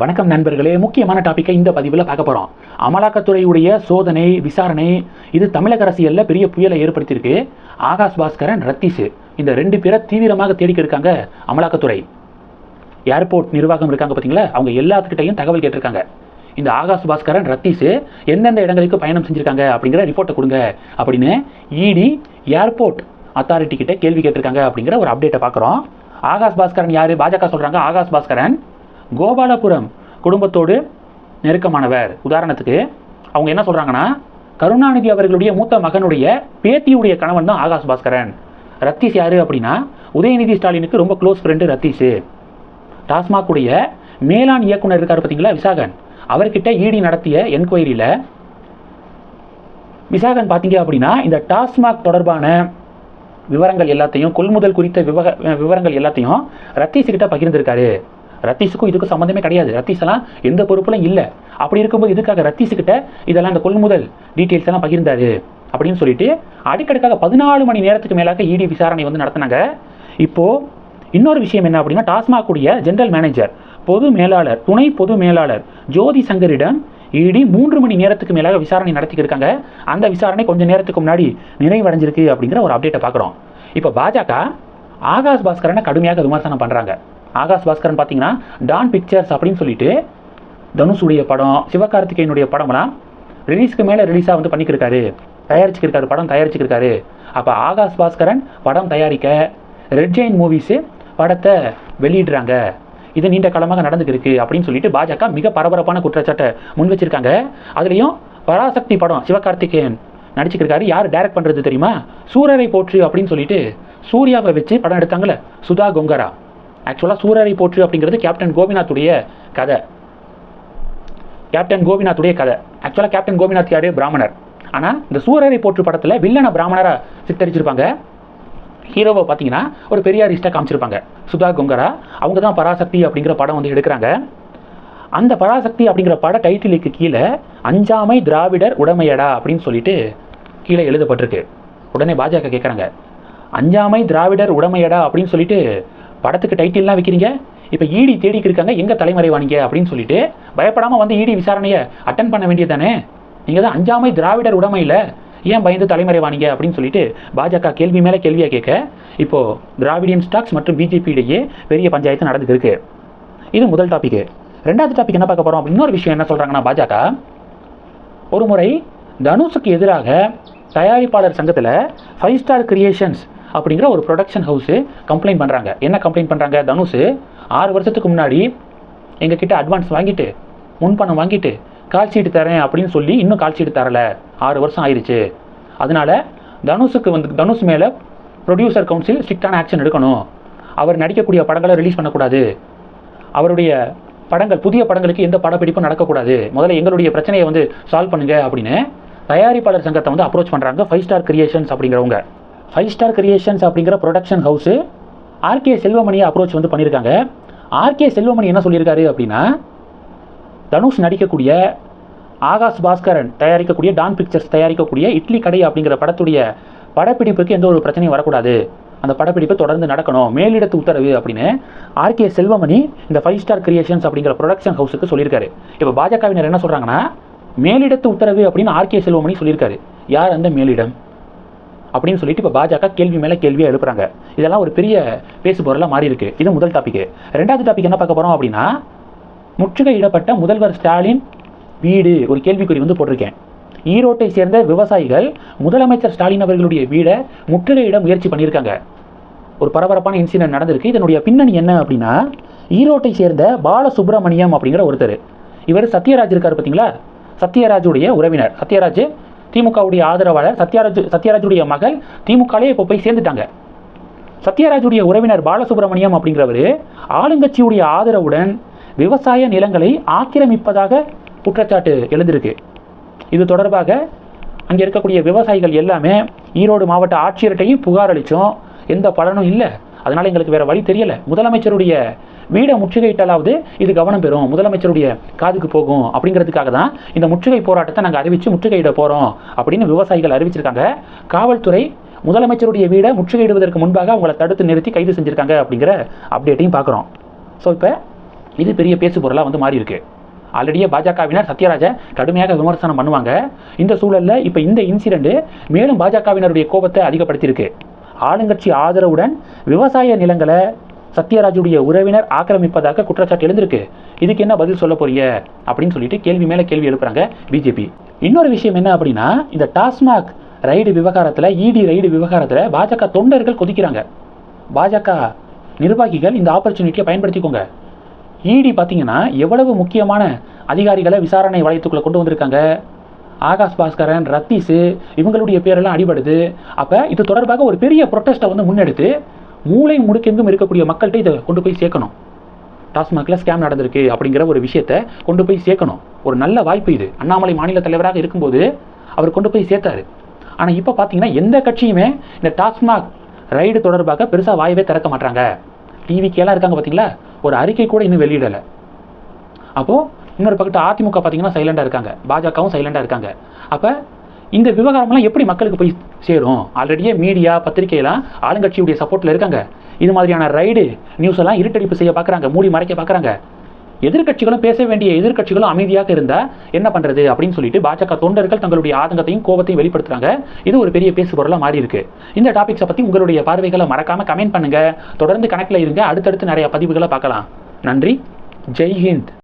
வணக்கம் நண்பர்களே முக்கியமான டாப்பிக்கை இந்த பதிவில் பார்க்க போகிறோம் அமலாக்கத்துறையுடைய சோதனை விசாரணை இது தமிழக அரசியலில் பெரிய புயலை ஏற்படுத்தியிருக்கு. ஆகாஷ் பாஸ்கரன் ரத்தீஷ் இந்த ரெண்டு பேரை தீவிரமாக தேடிக்க இருக்காங்க அமலாக்கத்துறை. ஏர்போர்ட் நிர்வாகம் இருக்காங்க பார்த்தீங்களா அவங்க எல்லாத்துக்கிட்டையும் தகவல் கேட்டிருக்காங்க. இந்த ஆகாஷ் பாஸ்கரன் ரத்தீஷ் எந்தெந்த இடங்களுக்கு பயணம் செஞ்சுருக்காங்க அப்படிங்கிற ரிப்போர்ட்டை கொடுங்க அப்படின்னு இடி ஏர்போர்ட் அத்தாரிட்டி கிட்ட கேள்வி கேட்டிருக்காங்க அப்படிங்கிற ஒரு அப்டேட்டை பார்க்குறோம். ஆகாஷ் பாஸ்கரன் யார்? பாஜக சொல்கிறாங்க ஆகாஷ் பாஸ்கரன். கோபாலபுரம் குடும்பத்தோடு நெருக்கமானவர். உதாரணத்துக்கு அவங்க என்ன சொல்கிறாங்கன்னா கருணாநிதி அவர்களுடைய மூத்த மகனுடைய பேத்தியுடைய கணவன் தான் ஆகாஷ் பாஸ்கரன். ரத்தீஷ் யார் அப்படின்னா உதயநிதி ஸ்டாலினுக்கு ரொம்ப க்ளோஸ் ஃப்ரெண்டு ரத்தீஷ் டாஸ்மாக் உடைய மேலாண் இயக்குனர் இருக்கார் பார்த்தீங்களா விசாகன். அவர்கிட்ட இடி நடத்திய என்கொயரியில் விசாகன் பார்த்தீங்க அப்படின்னா இந்த டாஸ்மாக் தொடர்பான விவரங்கள் எல்லாத்தையும் கொள்முதல் குறித்த விவக விவரங்கள் எல்லாத்தையும் ரத்தீஸ்கிட்ட பகிர்ந்திருக்காரு. ரத்தீஷுக்கும் இதுக்கும் சம்மந்தமே கிடையாது. ரத்தீஷ் எல்லாம் எந்த பொறுப்புலாம் இல்லை. அப்படி இருக்கும்போது இதுக்காக ரத்தீஸுக்கிட்ட இதெல்லாம் இந்த கொள்முதல் டீட்டெயில்ஸ் எல்லாம் பகிர்ந்தாரு? அப்படின்னு சொல்லிட்டு அடிக்கடிக்காக பதினாலு மணி நேரத்துக்கு மேலாக இடி விசாரணை வந்து நடத்தினாங்க. இப்போ இன்னொரு விஷயம் என்ன அப்படின்னா டாஸ்மாக் உடைய ஜெனரல் மேனேஜர் பொது மேலாளர் துணை பொது மேலாளர் ஜோதி சங்கரிடம் இடி மூன்று மணி நேரத்துக்கு மேலாக விசாரணை நடத்திக்கிட்டு இருக்காங்க. அந்த விசாரணை கொஞ்சம் நேரத்துக்கு முன்னாடி நிறைவடைஞ்சிருக்கு அப்படிங்கிற ஒரு அப்டேட்டை பார்க்குறோம். இப்போ பாஜக ஆகாஷ் பாஸ்கரனை கடுமையாக விமர்சனம் பண்ணுறாங்க ஆகாஷ் பாஸ்கரன் பார்த்தீங்கன்னா டான் பிக்சர்ஸ் அப்படின்னு சொல்லிட்டு தனுஷுடைய படம் சிவகார்த்திகேயனுடைய படம்லாம் ரிலீஸ்க்கு மேலே ரிலீஸாக வந்து பண்ணிக்கிருக்காரு. தயாரிச்சுக்கிருக்காரு படம் தயாரிச்சுக்கிருக்காரு. அப்போ ஆகாஷ் பாஸ்கரன் படம் தயாரிக்க ரெட் ஜெயின் மூவிஸு படத்தை வெளியிடுறாங்க. இது நீண்ட காலமாக நடந்துக்கு அப்படின்னு சொல்லிட்டு பாஜக மிக பரபரப்பான குற்றச்சாட்டை முன் வச்சிருக்காங்க. அதுலேயும் பராசக்தி படம் சிவகார்த்திகேயன் நடிச்சுக்கிருக்காரு யார் டைரக்ட் பண்ணுறது தெரியுமா? சூரரை போற்று அப்படின்னு சொல்லிட்டு சூர்யாவை வச்சு படம் எடுத்தாங்கல்ல சுதா கொங்கரா. ஆக்சுவலாக சூரரை போற்று அப்படிங்கிறது கேப்டன் கோபிநாத்துடைய கதை. கேப்டன் கோபிநாத்துடைய கதை. ஆக்சுவலாக கேப்டன் கோபிநாத் யாரு? பிராமணர். ஆனால் இந்த சூரரை போற்று படத்தில் வில்லனை பிராமணராக சித்தரிச்சிருப்பாங்க. ஹீரோவை பார்த்தீங்கன்னா ஒரு பெரியாரிஸ்டாக காமிச்சிருப்பாங்க. சுதா கொங்கரா அவங்க தான் பராசக்தி அப்படிங்கிற படம் வந்து எடுக்கிறாங்க. அந்த பராசக்தி அப்படிங்கிற பட டைட்டிலுக்கு கீழே அஞ்சாமை திராவிடர் உடமையடா அப்படின்னு சொல்லிட்டு கீழே எழுதப்பட்டிருக்கு. உடனே பாஜக கேட்குறாங்க அஞ்சாமை திராவிடர் உடமையடா அப்படின்னு சொல்லிட்டு படத்துக்கு டைட்டில்லாம் வைக்கிறீங்க? இப்போ இடி தேடிக்கு இருக்காங்க எங்கே தலைமறைவானீங்க? அப்படின்னு சொல்லிட்டு பயப்படாமல் வந்து இடி விசாரணையை அட்டன் பண்ண வேண்டியதானே நீங்கள் தான் அஞ்சாமை திராவிடர் உடமையில் ஏன் பயந்து தலைமறைவானீங்க? அப்படின்னு சொல்லிட்டு பாஜக கேள்வி மேலே கேள்வியாக கேட்க இப்போது திராவிடியன் ஸ்டாக்ஸ் மற்றும் பிஜேபி இடையே பெரிய பஞ்சாயத்து நடந்துட்டு இருக்கு. இது முதல் டாபிக் ரெண்டாவது டாபிக் என்ன பார்க்க போகிறோம் அப்படின்னு ஒரு விஷயம் என்ன சொல்கிறாங்கன்னா பாஜக ஒரு முறை தனுஷுக்கு எதிராக தயாரிப்பாளர் சங்கத்தில் ஃபைவ் ஸ்டார் கிரியேஷன்ஸ் அப்படிங்கிற ஒரு ப்ரொடக்ஷன் ஹவுஸு கம்ப்ளைண்ட் பண்ணுறாங்க என்ன கம்ப்ளைண்ட் பண்ணுறாங்க தனுஷ் ஆறு வருஷத்துக்கு முன்னாடி எங்ககிட்ட அட்வான்ஸ் வாங்கிட்டு முன்பணம் வாங்கிட்டு கால் தரேன் அப்படின்னு சொல்லி இன்னும் கால் தரலை. ஆறு வருஷம் ஆயிடுச்சு அதனால தனுஷுக்கு வந்து தனுஷ் மேலே ப்ரொடியூசர் கவுன்சில் ஸ்ட்ரிக்டான ஆக்ஷன் எடுக்கணும். அவர் நடிக்கக்கூடிய படங்களை ரிலீஸ் பண்ணக்கூடாது. அவருடைய படங்கள் புதிய படங்களுக்கு எந்த படப்பிடிப்பும் நடக்கக்கூடாது. முதல்ல எங்களுடைய பிரச்சனையை வந்து சால்வ் பண்ணுங்க அப்படின்னு தயாரிப்பாளர் சங்கத்தை வந்து அப்ரோச் பண்ணுறாங்க ஃபைவ் ஸ்டார் கிரியேஷன்ஸ் அப்படிங்கிறவங்க. ஃபைவ் ஸ்டார் கிரியேஷன்ஸ் அப்படிங்கிற ப்ரொடக்ஷன் ஹவுஸு ஆர்கே செல்வமணியை அப்ரோச் வந்து பண்ணியிருக்காங்க ஆர்கே செல்வமணி என்ன சொல்லியிருக்காரு அப்படின்னா தனுஷ் நடிக்கக்கூடிய ஆகாஷ் பாஸ்கரன் தயாரிக்கக்கூடிய டான் பிக்சர்ஸ் தயாரிக்கக்கூடிய இட்லி கடை அப்படிங்கிற படத்துடைய படப்பிடிப்புக்கு எந்த ஒரு பிரச்சனையும் வரக்கூடாது. அந்த படப்பிடிப்பு தொடர்ந்து நடக்கணும். மேலிடத்து உத்தரவு அப்படின்னு ஆர்கே செல்வமணி இந்த ஃபைவ் ஸ்டார் கிரியேஷன்ஸ் அப்படிங்கிற ப்ரொடக்ஷன் ஹவுஸுக்கு சொல்லியிருக்காரு. இப்போ பாஜகவினர் என்ன சொல்கிறாங்கன்னா மேலிடத்து உத்தரவு அப்படின்னு ஆர்கே செல்வமணி சொல்லியிருக்காரு. யார் அந்த மேலிடம்? அப்படின்னு சொல்லிட்டு இப்போ பாஜக கேள்வி மேலே கேள்வியாக எழுப்புறாங்க. இதெல்லாம் ஒரு பெரிய பேசு பொருளாக மாறி இருக்கு. இது முதல் டாபிக் ரெண்டாவது டாபிக் என்ன பார்க்க போகிறோம் அப்படின்னா முற்றுகையிடப்பட்ட முதல்வர் ஸ்டாலின் வீடு ஒரு கேள்விக்குறி வந்து போட்டிருக்கேன். ஈரோட்டை சேர்ந்த விவசாயிகள் முதலமைச்சர் ஸ்டாலின் அவர்களுடைய வீடை முற்றுகையிட முயற்சி பண்ணியிருக்காங்க. ஒரு பரபரப்பான இன்சிடென்ட் நடந்திருக்கு. இதனுடைய பின்னணி என்ன அப்படின்னா ஈரோட்டை சேர்ந்த பாலசுப்ரமணியம் அப்படிங்கிற ஒருத்தர். இவர் சத்யராஜ் இருக்கார் பார்த்தீங்களா சத்யராஜுடைய உறவினர். சத்யராஜ் திமுகவுடைய ஆதரவாளர் சத்யராஜ் சத்யராஜுடைய மகள் திமுகலேயே இப்போ போய் சேர்ந்துட்டாங்க. சத்யராஜுடைய உறவினர் பாலசுப்ரமணியம் அப்படிங்கிறவர் ஆளுங்கட்சியுடைய ஆதரவுடன் விவசாய நிலங்களை ஆக்கிரமிப்பதாக குற்றச்சாட்டு எழுந்திருக்கு. இது தொடர்பாக அங்கே இருக்கக்கூடிய விவசாயிகள் எல்லாமே ஈரோடு மாவட்ட ஆட்சியர்கிட்டையும் புகார் அளித்தோம் எந்த பலனும் இல்லை. அதனால் எங்களுக்கு வேறு வழி தெரியலை. முதலமைச்சருடைய வீடை முற்றுகையிட்டாலாவது இது கவனம் பெறும். முதலமைச்சருடைய காதுக்கு போகும் அப்படிங்கிறதுக்காக தான் இந்த முற்றுகை போராட்டத்தை நாங்கள் அறிவித்து முற்றுகையிட போகிறோம் அப்படின்னு விவசாயிகள் அறிவிச்சிருக்காங்க. காவல்துறை முதலமைச்சருடைய வீடை முற்றுகையிடுவதற்கு முன்பாக அவங்களை தடுத்து நிறுத்தி கைது செஞ்சுருக்காங்க அப்படிங்கிற அப்டேட்டையும் பார்க்குறோம் ஸோ இப்போ இது பெரிய பேசு பொருளாக வந்து மாறி இருக்கு. ஆல்ரெடியே பாஜகவினர் சத்யராஜை கடுமையாக விமர்சனம் பண்ணுவாங்க. இந்த சூழலில் இப்போ இந்த இன்சிடென்ட் மேலும் பாஜகவினருடைய கோபத்தை அதிகப்படுத்தியிருக்கு. ஆளுங்கட்சி ஆதரவுடன் விவசாய நிலங்களை சத்யராஜுடைய உறவினர் ஆக்கிரமிப்பதாக குற்றச்சாட்டு எழுந்திருக்கு. இதுக்கு என்ன பதில் சொல்ல போறிய அப்படின்னு சொல்லிட்டு கேள்வி மேலே கேள்வி எழுப்புறாங்க பிஜேபி இன்னொரு விஷயம் என்ன அப்படின்னா இந்த டாஸ்மாக் ரைடு விவகாரத்தில் இடி ரைடு விவகாரத்தில் பாஜக தொண்டர்கள் கொதிக்கிறாங்க. பாஜக நிர்வாகிகள் இந்த ஆப்பர்ச்சுனிட்டியை பயன்படுத்திக்கோங்க. இடி பார்த்தீங்கன்னா எவ்வளவு முக்கியமான அதிகாரிகளை விசாரணை வளையத்துக்குள்ளே கொண்டு வந்திருக்காங்க? ஆகாஷ் பாஸ்கரன் ரத்தீஸு இவங்களுடைய பேரெல்லாம் அடிபடுது. அப்போ இது தொடர்பாக ஒரு பெரிய ப்ரொட்டஸ்ட்டை வந்து முன்னெடுத்து மூளை முடுக்கெங்கும் இருக்கக்கூடிய மக்கள்கிட்ட இதை கொண்டு போய் சேர்க்கணும். டாஸ்மாகில் ஸ்கேம் நடந்திருக்கு அப்படிங்கிற ஒரு விஷயத்தை கொண்டு போய் சேர்க்கணும். ஒரு நல்ல வாய்ப்பு இது. அண்ணாமலை மாநில தலைவராக இருக்கும்போது அவர் கொண்டு போய் சேர்த்தாரு. ஆனால் இப்போ பார்த்தீங்கன்னா எந்த கட்சியுமே இந்த டாஸ்மாக் ரைடு தொடர்பாக பெருசாக வாயவே திறக்க மாட்டாங்க டிவிக்கெல்லாம் இருக்காங்க பார்த்தீங்களா ஒரு அறிக்கை கூட இன்னும் வெளியிடலை. அப்போது இன்னொரு பக்கத்து அதிமுக பார்த்தீங்கன்னா சைலண்டாக இருக்காங்க. பாஜகவும் சைலண்டாக இருக்காங்க. அப்போ இந்த விவகாரம்லாம் எப்படி மக்களுக்கு போய் சேரும்? ஆல்ரெடியே மீடியா பத்திரிகையெல்லாம் ஆளுங்கட்சியுடைய சப்போர்ட்டில் இருக்காங்க. இது மாதிரியான ரைடு நியூஸ் எல்லாம் இருட்டடிப்பு செய்ய பார்க்குறாங்க மூடி மறைக்க பார்க்குறாங்க எதிர்க்கட்சிகளும் பேச வேண்டிய எதிர்க்கட்சிகளும் அமைதியாக இருந்தால் என்ன பண்ணுறது அப்படின்னு சொல்லிட்டு பாஜக தொண்டர்கள் தங்களுடைய ஆதங்கத்தையும் கோபத்தையும் வெளிப்படுத்துகிறாங்க இது ஒரு பெரிய பேசு பொருளாக மாறி இருக்கு. இந்த டாபிக்ஸை பற்றி உங்களுடைய பார்வைகளை மறக்காமல் கமெண்ட் பண்ணுங்கள் தொடர்ந்து கணக்கில் இருங்க. அடுத்தடுத்து நிறைய பதிவுகளை பார்க்கலாம். நன்றி. ஜெய் ஹிந்த்.